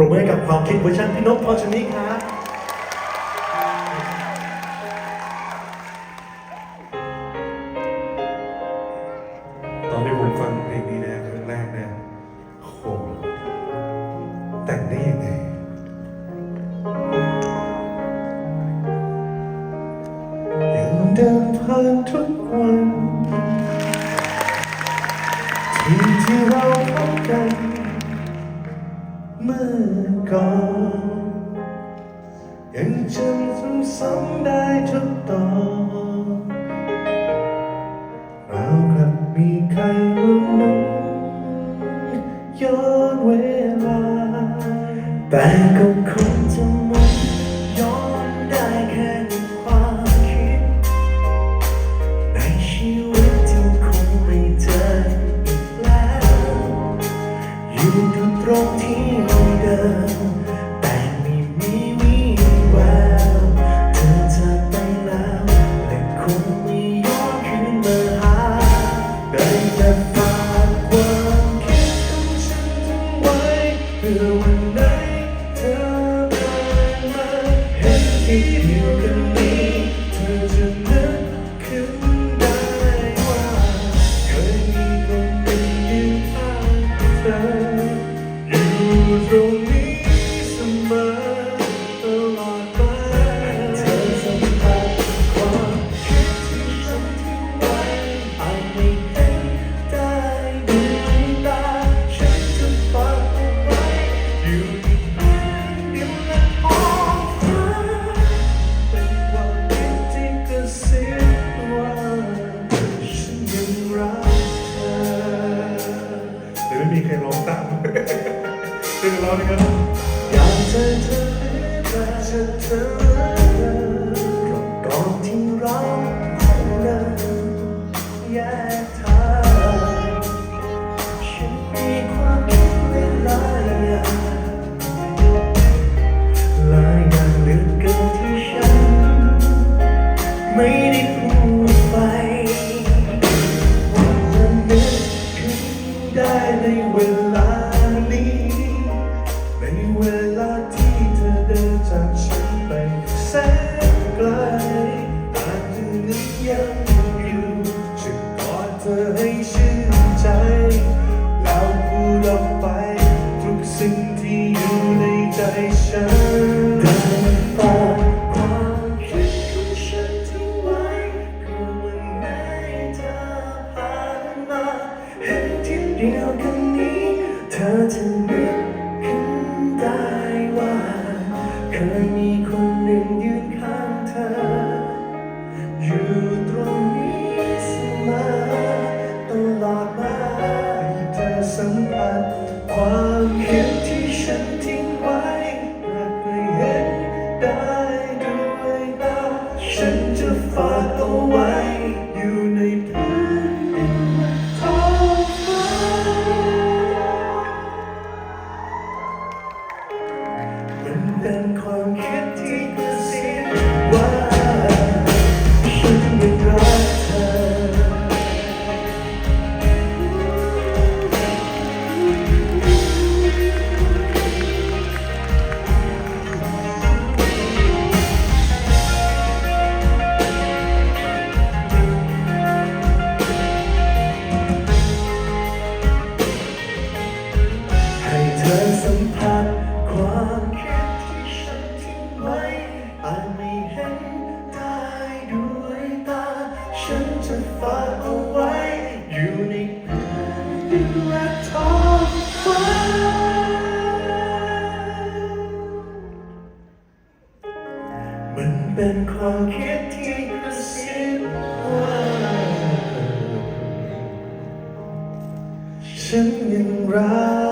ปรบมือกับความคิดเวอร์ชันพี่นกพรชนิครับตอนที่ผมฟังเพลงนี้นะครั้งแรกเนี่ยโหแต่งได้ยังไงยังเดินผ่านทุกวันที่ที่เราพบกัน เมื่อก่อนยังจำซ้ำๆได้ทุกตอนเรากลับมีใครรู้ย้อนเวลา แต่ก็คงจะไม จะฝากความคิดของฉันทิ้งไว้เพื่อวันไหนเธอเดินมาเห็นที่เดียวกันนี้เธอจะนึกขึ้นได้ว่าเคยมีคนหนึ่งยืนข้างเธออยู่ตรง อยู่ในพื้นดินและท้องฟ้าเป็นความคิดที่กระซิบว่าฉันยังรักเธอหรือไม่มีใครร้องตามเธองร้องนี่ครับอยากเจอเธอเธอเธอก่อนที่เราเดินแยกทางฉันมีความ ไม่ได้พูดไปว่าจะนึกขึ้นได้ในเวลานี้ในเวลาที่เธอเดินจากฉันไปแสนไกลอาจจะนึกยังอยู่จะกอดเธอให้ชื่นใจ แล้วพูดออกไปทุกสิ่งที่อยู่ในใจฉัน เดียวกันนี้ เธอจะนึกขึ้นได้ว่า เคยมีคนหนึ่งยืนข้างเธอ อยู่ตรงนี้เสมอตลอดมาให้เธอสัมผัสความคิดที่ฉันทิ้งไว้ ให้เธอสัมผัสความคิดที่ฉันทิ้งไว้อาจไม่เห็นได้ด้วยตา ฉันจะฝากเอาไว้ อยู่ในพื้นดินและท้องฟ้ามันเป็นความคิดที่กระซิบว่าฉันยังรัก